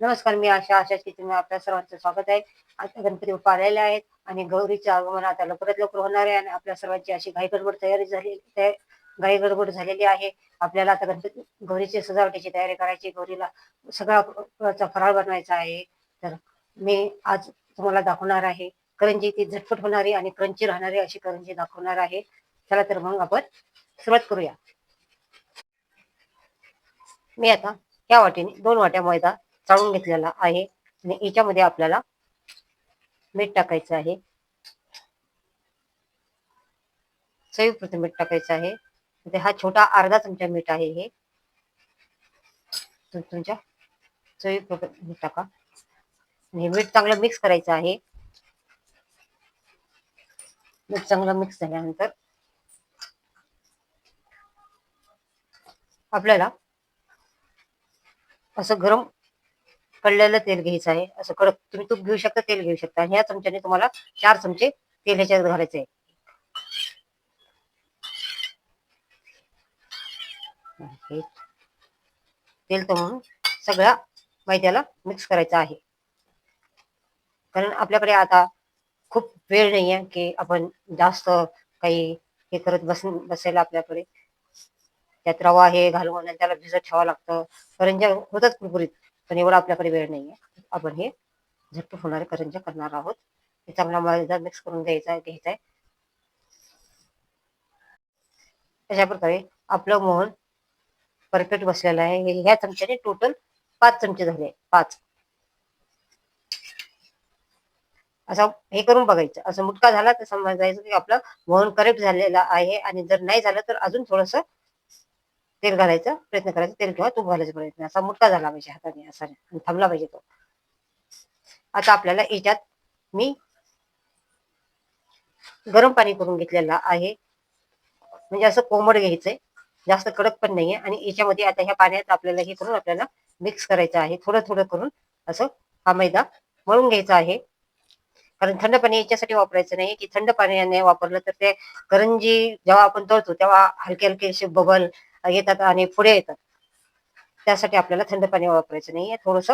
नमस्कार मी आशा आशा की तुम्ही आपल्या सर्वांचं स्वागत आहे. आता गणपती बाप्पा आलेले आहेत आणि गौरीचं आगमन आता लवकरात लवकर होणार आहे आणि आपल्या सर्वांची अशी घाई गडबड तयारी झाली तया- घाई गडबड झालेली आहे. आपल्याला आता गणपती गौरीची सजावटीची तयारी करायची गौरीला सगळा फराळ बनवायचा आहे. तर मी आज तुम्हाला दाखवणार आहे. करंजी ती झटपट होणारी आणि क्रंची राहणारी अशी करंजी दाखवणार आहे. चला तर मग आपण सुरुवात करूया. मी आता या वाटेने दोन वाट्या मैदा चाळून घेतलेला आहे. आणि याच्यामध्ये आपल्याला मीठ टाकायचं आहे. चवीपुरतं मीठ टाकायचं आहे. ते हा छोटा अर्धा चमचा मीठ आहे हे. तुमच्या चवीपुरतं मीठ टाका. हे मीठ चांगलं मिक्स करायचं आहे. मीठ चांगलं मिक्स झाल्यानंतर आपल्याला असं गरम कळलेलं तेल घ्यायचं आहे. असं कडक तुम्ही तूप घेऊ शकता तेल घेऊ शकता. आणि ह्या चमच्याने तुम्हाला चार चमचे तेल ह्याच्यात घालायचे आहे तेल म्हणून सगळ्या मैद्याला मिक्स करायचं आहे. कारण आपल्याकडे आता खूप वेळ नाही आहे की आपण जास्त काही हे करत बस बसायला आपल्याकडे. त्यात रवा हे घालून त्याला भिजत ठेवावं लागतं. करंज्या होतात कुरकुरीत. पण एवढा आपल्याकडे वेळ नाही आहे आपण हे झटपट होणारे करंजा करणार आहोत. हे चांगला मैदा मिक्स करून द्यायचा घ्यायचा आहे. अशा प्रकारे आपलं मोहन परफेक्ट बसलेलं आहे. हे ह्या चमच्याने टोटल पाच चमचे झाले पाच. असं हे करून बघायचं. असं मुटका झाला तर समजायचं की आपलं मोहन करेक्ट झालेला आहे आणि जर नाही झालं तर अजून थोडस तेल घालायचा प्रयत्न करायचा तेल किंवा तूप घालायचा प्रयत्न. असा मुटका झाला पाहिजे हाताने असा थांबला पाहिजे तो. आता आपल्याला याच्यात मी गरम पाणी करून घेतलेलं आहे. म्हणजे असं कोमट घ्यायचंय. जास्त कडक पण नाहीये. आणि याच्यामध्ये आता ह्या पाण्यात आपल्याला हे करून आपल्याला मिक्स करायचं आहे. थोडं थोडं करून असं हा मैदा मळून घ्यायचा आहे. कारण थंड पाणी याच्यासाठी वापरायचं नाही की थंड पाण्याने वापरलं तर ते करंजी जेव्हा आपण तळतो तेव्हा हलके हलके असे बबल येतात आणि पुढे येतात. त्यासाठी आपल्याला थंड पाणी वापरायचं नाहीये. थोडस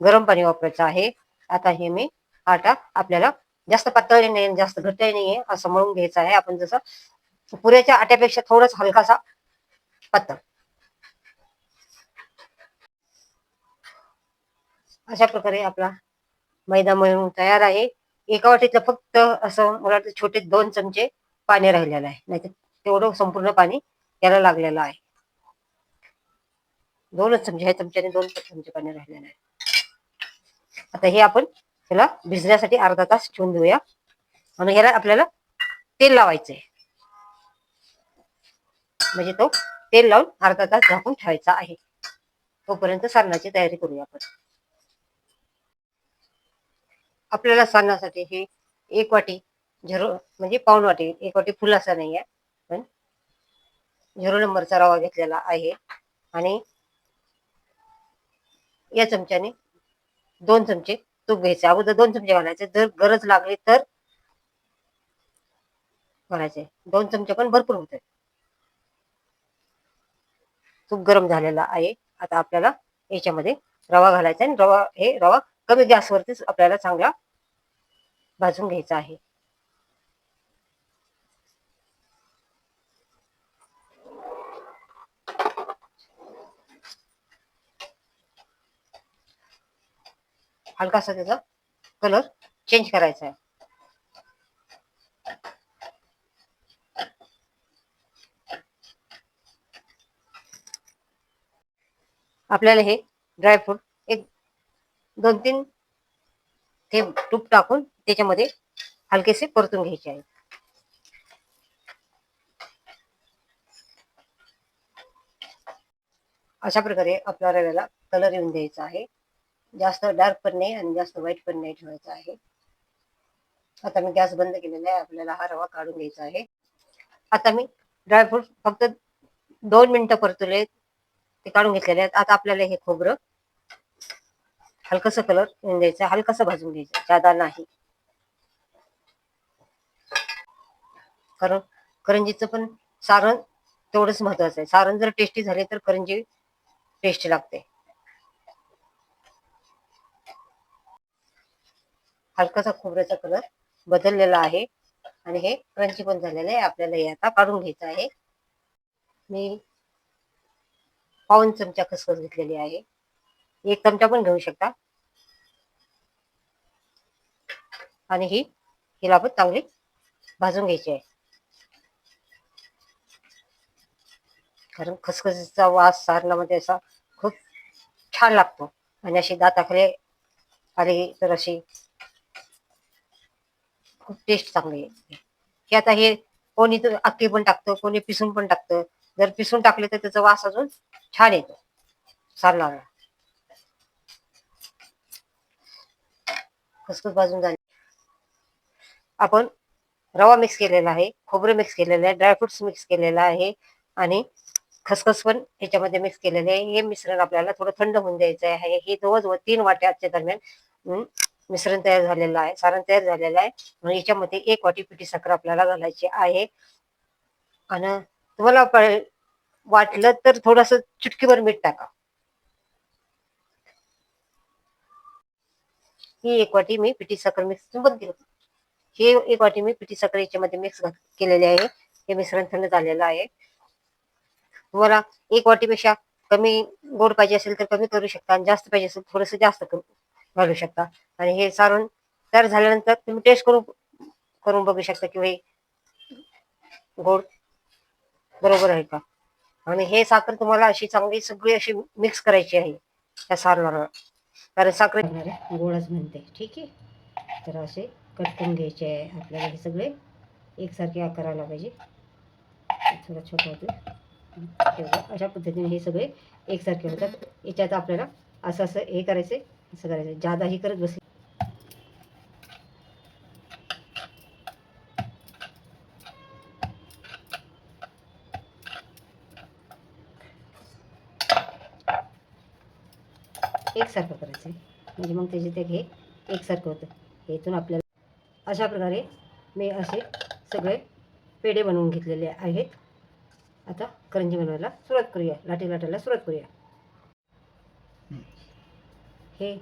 गरम पाणी वापरायचं आहे. आता हे मी आटा आपल्याला जास्त पातळी नाही जास्त घट्टही नाहीये असं मळून घ्यायचं आहे. आपण जसं पुऱ्याच्या आट्यापेक्षा थोडंच हलकासा पातळ अशा प्रकारे आपला मैदा मळून तयार आहे. एका वाटीतलं फक्त असं मला वाटतं छोटे दोन चमचे पाणी राहिलेलं आहे. नाही तेवढं संपूर्ण पाणी याला लागलेलं आहे. दोनच चमचे ह्या चमच्याने दोन चमचे पाणी राहिलेलं आहे आता हे आपण त्याला भिजण्यासाठी अर्धा तास ठेवून देऊया. आणि ह्याला आपल्याला तेल लावायचंय. म्हणजे तो तेल लावून अर्धा तास झाकून ठेवायचा आहे. तोपर्यंत सारणाची तयारी करूया आपण. आपल्याला सारणासाठी हे एक वाटी झरो म्हणजे पाऊन वाटी एक वाटी फुलासा नाही आहे पण झिरो नंबरचा रवा घेतलेला आहे. आणि या चमच्याने. दोन चमचे तूप घ्यायचे. अगोदर दोन चमचे घालायचे. जर गरज लागली तर घालायचे. दोन चमचे पण भरपूर होते तूप गरम झालेला आहे. आता आपल्याला याच्यामध्ये रवा घालायचा आणि रवा हे रवा कमी गॅसवरतीच आपल्याला चांगला भाजून घ्यायचा आहे. हलकासा त्याचा कलर चेंज करायचा आहे. आपल्याला हे ड्रायफ्रूट एक दोन तीन ते तूप टाकून त्याच्यामध्ये हलकेसे परतून घ्यायचे आहे. अशा प्रकारे आपल्या रव्याला कलर येऊन द्यायचा आहे. जास्त डार्क पण नाही आणि जास्त व्हाईट पण नाही ठेवायचं आहे. आता मी गॅस बंद केलेला आहे आपल्याला हा रवा काढून घ्यायचा आहे. आता मी ड्रायफ्रूट फक्त दोन मिनिटं परतुले ते काढून घेतलेले आहेत. आता आपल्याला हे खोबरं हलकस कलर येऊन द्यायचा हलकस भाजून घ्यायचं जादा नाही. कारण करंजीचं पण सारण तेवढंच महत्वाचं आहे. सारण जर टेस्टी झाले तर करंजी टेस्टी लागते. हलकासा खोबऱ्याचा कलर बदललेला आहे. आणि हे क्रंची पण झालेलं आहे. आपल्याला हे आता काढून घ्यायचं आहे. मी पाऊन चमचा खसखस घेतलेली आहे. एक चमचा पण घेऊ शकता. आणि ही हिला पण चांगली भाजून घ्यायची आहे. कारण खसखसीचा वास सारणामध्ये असा खूप छान लागतो. आणि अशी दाताखाली आली तर अशी खूप टेस्ट चांगली आहे. हे आता हे कोणी तर अख्खी पण टाकतं कोणी पिसून पण टाकतं. जर पिसून टाकले तर त्याचा वास अजून छान येतो. सारणाला खसखस भाजून झाली? आपण रवा मिक्स केलेला आहे खोबरं मिक्स केलेलं आहे ड्रायफ्रुट्स मिक्स केलेलं आहे आणि खसखस पण ह्याच्यामध्ये मिक्स केलेले आहे. हे मिश्रण आपल्याला थोडं थंड होऊन द्यायचं आहे. हे जवळजवळ तीन वाट्याच्या दरम्यान मिश्रण तयार झालेलं आहे सारण तयार झालेलं आहे. आणि याच्यामध्ये एक वाटी पिठी साखर आपल्याला घालायची आहे. आणि तुम्हाला वाटलं तर थोडस चुटकीभर मीठ टाका. ही एक वाटी मी पिठी साखर मिक्स बंद हे एक वाटी मी पिठी साखर याच्यामध्ये मिक्स केलेली आहे. हे मिश्रण थंड झालेलं आहे. तुम्हाला एक वाटीपेक्षा कमी गोड पाहिजे असेल तर कमी करू शकता. आणि जास्त पाहिजे असेल थोडस जास्त करू घालू शकता. आणि हे सारण तयार झाल्यानंतर तुम्ही टेस्ट करून करून बघू शकता की हे गोड बरोबर आहे का? आणि हे साखर तुम्हाला अशी चांगली सगळी अशी मिक्स करायची आहे त्या सारणाला. कारण साखर गोडच म्हणते ठीक आहे? तर असे कट करून घ्यायचे आहे आपल्याला हे सगळे. एकसारखे आकाराला पाहिजे. थोडा छोटा होतो अशा पद्धतीने हे सगळे एकसारखे होतात. याच्यात आपल्याला असं असं हे करायचं असं करायचं. जादाही करत बसेल. एकसारखं करायचं म्हणजे मग त्याचे ते हे एकसारखं होतं. इथून आपल्याला अशा प्रकारे मी असे सगळे पेढे बनवून घेतलेले आहेत. आता करंजी बनवायला सुरुवात करूया. लाटे लाटायला सुरुवात करूया. हे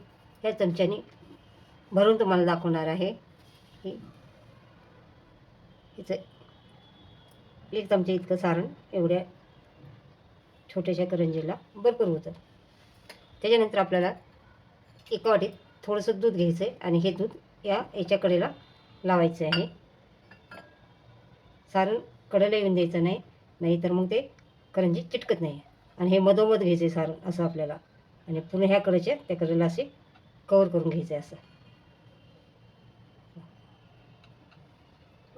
ह्या चमच्याने भरून तुम्हाला दाखवणार आहे. हे. हिचं एक चमचा इतकं सारण एवढ्या छोट्याशा करंजीला भरपूर होतं. त्याच्यानंतर आपल्याला एका वाटीत थोडंसं दूध घ्यायचं आहे आणि हे दूध या याच्या कडेला लावायचं आहे. सारण कडेला येऊन द्यायचं नाही नाहीतर मग ते करंजी चिटकत नाही. आणि हे मधोमध घ्यायचं आहे सारण असं आपल्याला. आणि पुन्हा ह्या कडेच्या त्या कडेला असे कवर करून घ्यायचं आहे असं.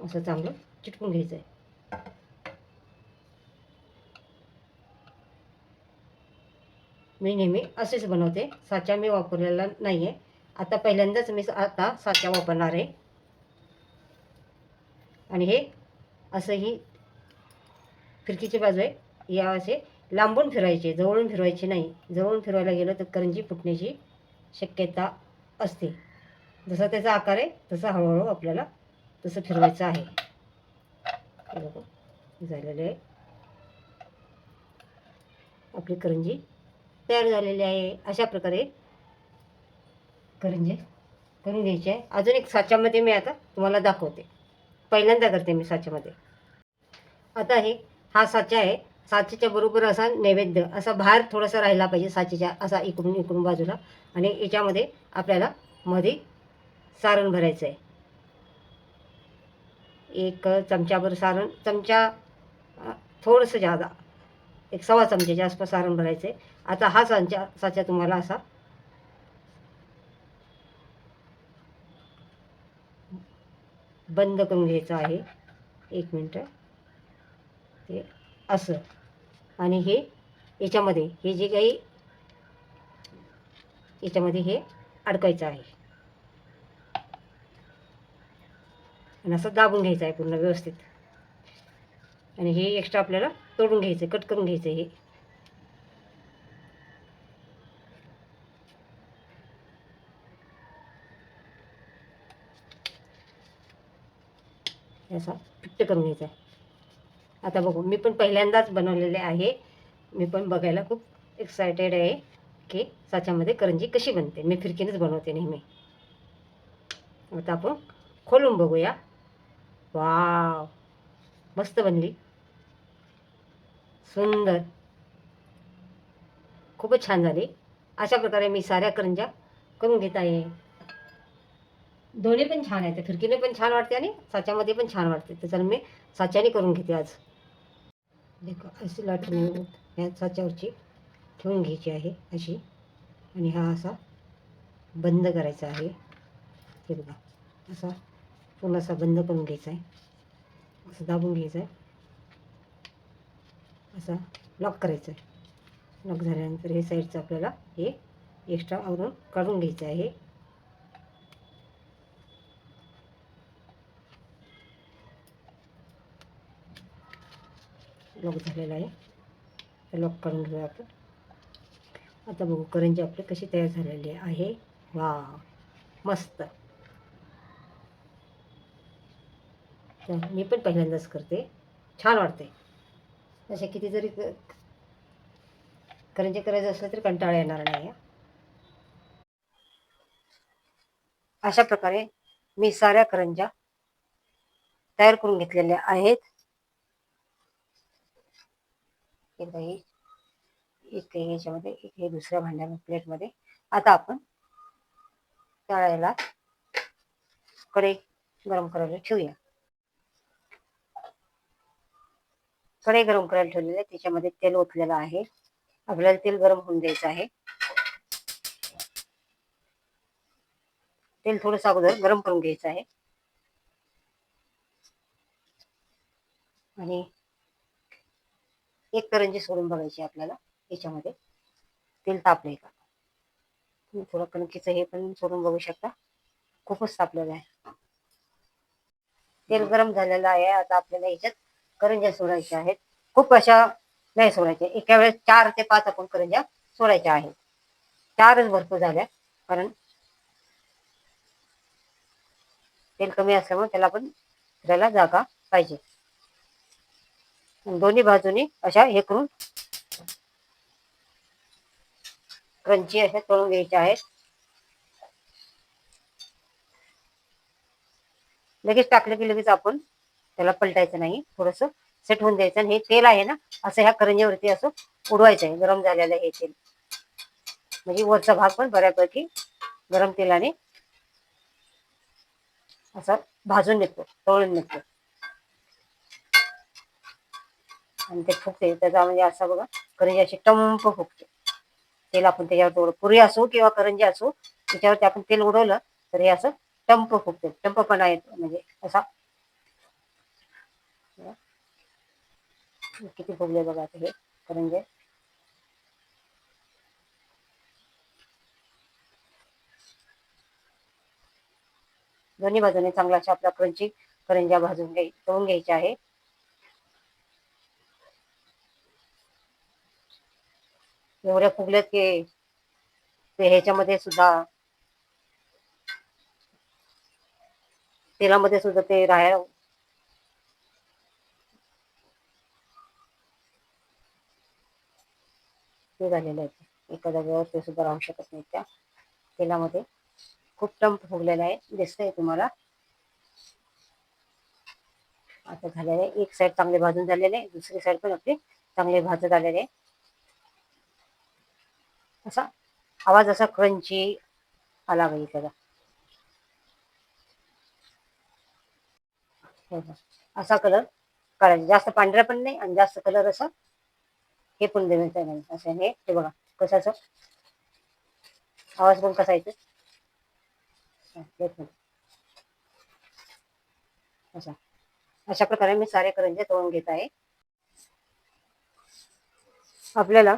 असं चांगलं चिटकून घ्यायचं आहे. मी नेहमी असेच बनवते साचा मी वापरलेला नाही आहे आता पहिल्यांदाच मी आता साचा वापरणार आहे. आणि हे असंही फिरकीची बाजू आहे. या असे लांबून फिरायचे जवळून फिरवायचे नाही. जवळून फिरवायला गेलं तर करंजी फुटण्याची शक्यता असते. जसा त्याचा आकार आहे तसा हळूहळू आपल्याला तसं फिरवायचं आहे. झालेलं आहे. आपली करंजी तयार झालेली आहे. अशा प्रकारे करंजी करून घ्यायची आहे. अजून एक साच्यामध्ये मी आता तुम्हाला दाखवते. पहिल्यांदा करते मी साच्यामध्ये. आता हे हा साचा आहे. साचेच्या बरोबर असा नैवेद्य असा बाहेर थोडासा राहिला पाहिजे साचेच्या असा इकडून इकडून बाजूला. आणि याच्यामध्ये आपल्याला मध्ये सारण भरायचं आहे एक चमच्याभर सारण चमचा थोडंसं जादा एक सव्वा चमच्याच्या आसपास सारण भरायचं आहे आता हा सांचा साचा तुम्हाला असा बंद करून घ्यायचा आहे. एक मिनटं. ते असं. आणि हे याच्यामध्ये हे जे काही याच्यामध्ये हे अडकायचं आहे. आणि असं दाबून घ्यायचं आहे पूर्ण व्यवस्थित. आणि हे एक्स्ट्रा आपल्याला तोडून घ्यायचं कट करून घ्यायचं हे. हे असा फिट्ट करून घ्यायचा आहे. आता बघू मी पण पहिल्यांदाच बनवलेले आहे. मी पण बघायला खूप एक्सायटेड आहे की साच्यामध्ये करंजी कशी बनते. मी फिरकीनेच बनवते नेहमी. आता आपण खोलून बघूया. वाव! मस्त बनली. सुंदर. खूपच छान झाली. अशा प्रकारे मी साऱ्या करंज्या करून घेत आहे. दोन्ही पण छान आहेत. फिरकीने पण छान वाटते आणि साच्यामध्ये पण छान वाटते. त्याच्यानं मी साच्याने करून घेते आज. देखो अशी लाटून ह्या साच्यावरची ठेवून घ्यायची आहे अशी. आणि हा असा बंद करायचा आहे. हे बघा. असा पूर्ण असा बंद करून घ्यायचा आहे. असं दाबून घ्यायचं आहे. असा लॉक करायचा आहे. लॉक झाल्यानंतर हे साईडचं आपल्याला हे एक्स्ट्रा आवरून काढून घ्यायचं आहे. लॉक झालेला आहे. तर लॉक काढून घेऊया आपण. आता बघू करंजी आपली कशी तयार झालेली आहे. वा मस्त. तर मी पण पहिल्यांदाच करते. छान वाटते अशा किती जरी करंजी करायचं असलं तरी कंटाळा येणार नाही अशा प्रकारे मी साऱ्या करंज्या तयार करून घेतलेल्या आहेत. एक दही एक याच्यामध्ये एक हे दुसऱ्या भांड्या प्लेटमध्ये. आता आपण तळायला कढई गरम करायला ठेवूया. कढई गरम करायला ठेवलेलं आहे त्याच्यामध्ये तेल ओतलेलं आहे. आपल्याला तेल गरम होऊन द्यायचं आहे. तेल थोडंसं अगोदर गरम करून घ्यायचं आहे. आणि एक करंजी सोडून बघायची आपल्याला याच्यामध्ये. तेल तापले का? तुम्ही थोडं कणकीचं हे पण सोडून बघू शकता. खूपच तापलेलं आहे. तेल गरम झालेलं आहे. आता आपल्याला याच्यात करंज्या सोडायच्या आहेत. खूप अशा नाही सोडायच्या. एका वेळेस चार ते पाच आपण करंज्या सोडायच्या आहेत. चारच भरपूर झाल्या. कारण तेल कमी असल्यामुळे त्याला पण फिरायला जागा पाहिजे. दोन्ही बाजूनी अशा हे करून क्रंची अशा तळून घ्यायच्या आहेत. लगेच टाकलं की लगेच आपण त्याला पलटायचं नाही. थोडस सेट होऊन द्यायचं आणि हे तेल आहे ना असं ह्या करंजीवरती असं उडवायचं आहे गरम झालेलं हे तेल. म्हणजे वरचा भाग पण बऱ्यापैकी गरम तेलाने असा भाजून निघतो तळून निघतो. आणि ते फुगते. त्याचा म्हणजे असा बघा करंजी अशी टंप फुगते. तेल आपण त्याच्यावर थोडं पुरी असो किंवा करंजी असो त्याच्यावरती आपण तेल उडवलं तर हे असं टंप फुगते. टंपपणा येतो म्हणजे असा. किती फुगले बघा आता हे करंजे. दोन्ही बाजूने चांगला अशा आपल्या क्रंची करंज्या भाजून घ्याय तळून घ्यायच्या आहे. एवढ्या फुगल्यात की ते ह्याच्यामध्ये सुद्धा. तेलामध्ये सुद्धा ते राहायला ते झालेलं आहे. एका जागेवर ते सुद्धा राहू शकत नाही त्या तेलामध्ये. खूप टंप फुगलेला आहे. दिसतंय तुम्हाला. आता झालेलं आहे. एक साईड चांगले भाजून झालेले आहे. दुसरी साईड पण आपली चांगले भाजत आलेले आहे. असा आवाज असा क्रंची आला पाहिजे त्याचा. असा कलर काढायचा. जास्त पांढरा पण नाही आणि जास्त कलर असा हे पण द्यायचं नाही असं हे ते बघा कशाचं? आवाज पण कसा येतो असा. अशा प्रकारे मी सारे करंजे तळून घेत आहे. आपल्याला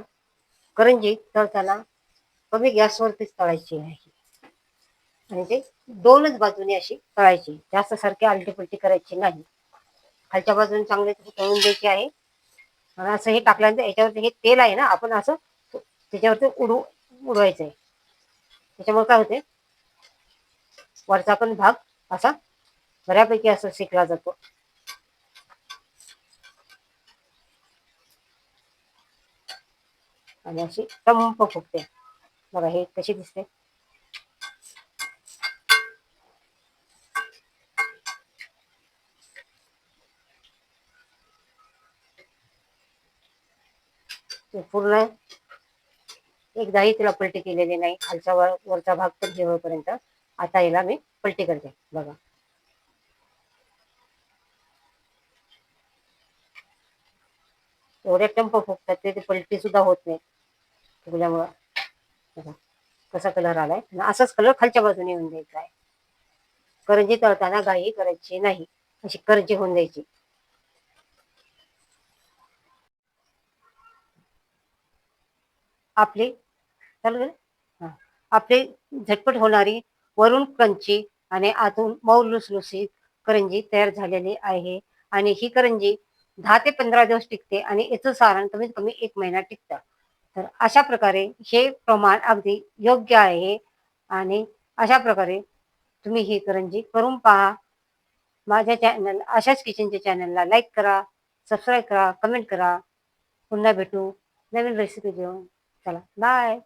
करंजी तळताना कमी गॅसवरतीच तळायची आहे आणि ते दोनच बाजूने अशी तळायची. जास्त सारखी आलटीपलटी करायची नाही. खालच्या बाजूने चांगले तळून द्यायची आहे. आणि असं हे टाकल्यानंतर याच्यावरती हे तेल आहे ना आपण असं त्याच्यावरती उडू उडवायचं आहे. त्याच्यामुळे काय होते? वरचा पण भाग असा बऱ्यापैकी असं शिकला जातो. आणि अशी टंप फुटते बघा हे कशी दिसते? पूर्ण एकदाही तिला पलटी केलेली नाही. खालचा वर वरचा भाग तर जेवळपर्यंत आता याला मी पलटी करते. बघा. एवढे टंप फुगतात ते पलटी सुद्धा होत नाही. फुगल्यामुळं कसा कलर आलाय. असाच कलर खालच्या बाजूने येऊन द्यायचा आहे. करंजी तळताना घाई करायची नाही. अशी करंजी होऊन द्यायची. आपली चालू हा. आपली झटपट होणारी वरून क्रंची आणि आतून मऊ लुसलुसीत करंजी तयार झालेली आहे. आणि ही करंजी दहा ते पंधरा दिवस टिकते आणि याचं सारण कमीत कमी एक महिना टिकतं. तर अशा प्रकारे हे प्रमाण अगदी योग्य आहे आणि अशा प्रकारे तुम्ही ही करंजी करून पहा. माझ्या चॅनल अशाच किचनच्या चॅनलला लाईक करा सबस्क्राईब करा कमेंट करा. पुन्हा भेटू नवीन रेसिपी घेऊन. चला बाय